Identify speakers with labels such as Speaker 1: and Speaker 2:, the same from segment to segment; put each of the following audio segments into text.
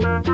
Speaker 1: Thank you.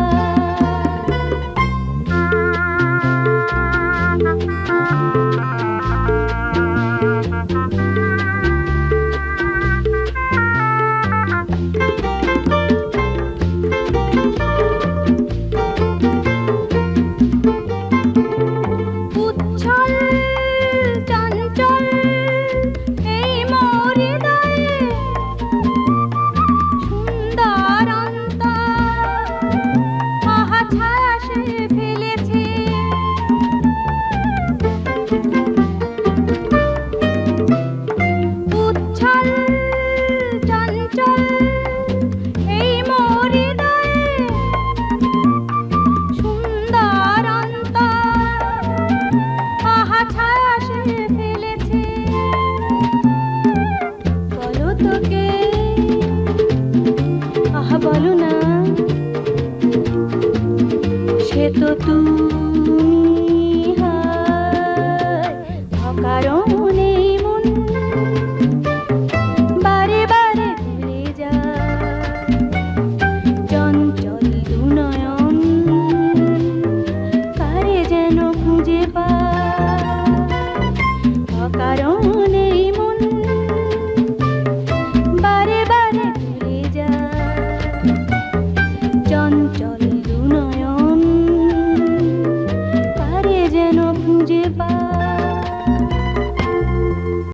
Speaker 1: বলো না। সে তো তুমি